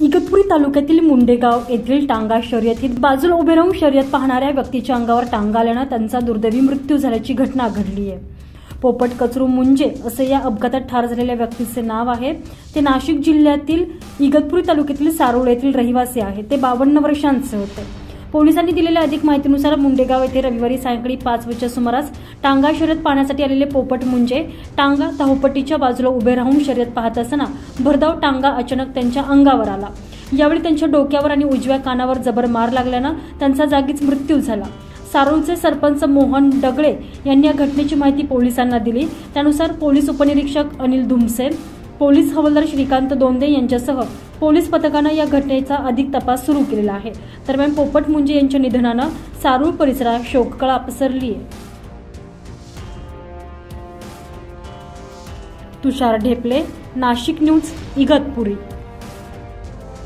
इगतपुरी तालुक्यातील मुंडेगाव येथील टांगा शर्यतीत बाजूला उभे राहून शर्यत पाहणाऱ्या व्यक्तीच्या अंगावर टांगा आल्यानं त्यांचा दुर्दैवी मृत्यू झाल्याची घटना घडली आहे. पोपट कचरू मुंजे असे या अपघातात ठार झालेल्या व्यक्तीचे नाव आहे. ते नाशिक जिल्ह्यातील इगतपुरी तालुक्यातील सारोळ येथील रहिवासी आहे. ते बावन्न वर्षांचे होते. पोलिसांनी दिलेल्या अधिक माहितीनुसार मुंडेगाव येथे रविवारी सायंकाळी पाच वाजच्या सुमारास टांगा शर्यत पाहण्यासाठी आलेले पोपट मुंजे टांगा धावपट्टीच्या बाजूला उभे राहून शर्यत पाहत असताना भरधाव टांगा अचानक त्यांच्या अंगावर आला. यावेळी त्यांच्या डोक्यावर आणि उजव्या कानावर जबर मार लागल्यानं त्यांचा जागीच मृत्यू झाला. सारोलचे सरपंच मोहन डगळे यांनी या घटनेची माहिती पोलिसांना दिली. त्यानुसार पोलीस उपनिरीक्षक अनिल धुमसे पोलीस हवालदार श्रीकांत दोंदे यांच्यासह पोलीस पथकानं या घटनेचा अधिक तपास सुरू केलेला आहे. दरम्यान पोपट मुंजे यांच्या निधनानं सारूळ परिसरात शोककळा पसरली आहे तुषार ढेपले नाशिक न्यूज इगतपुरी.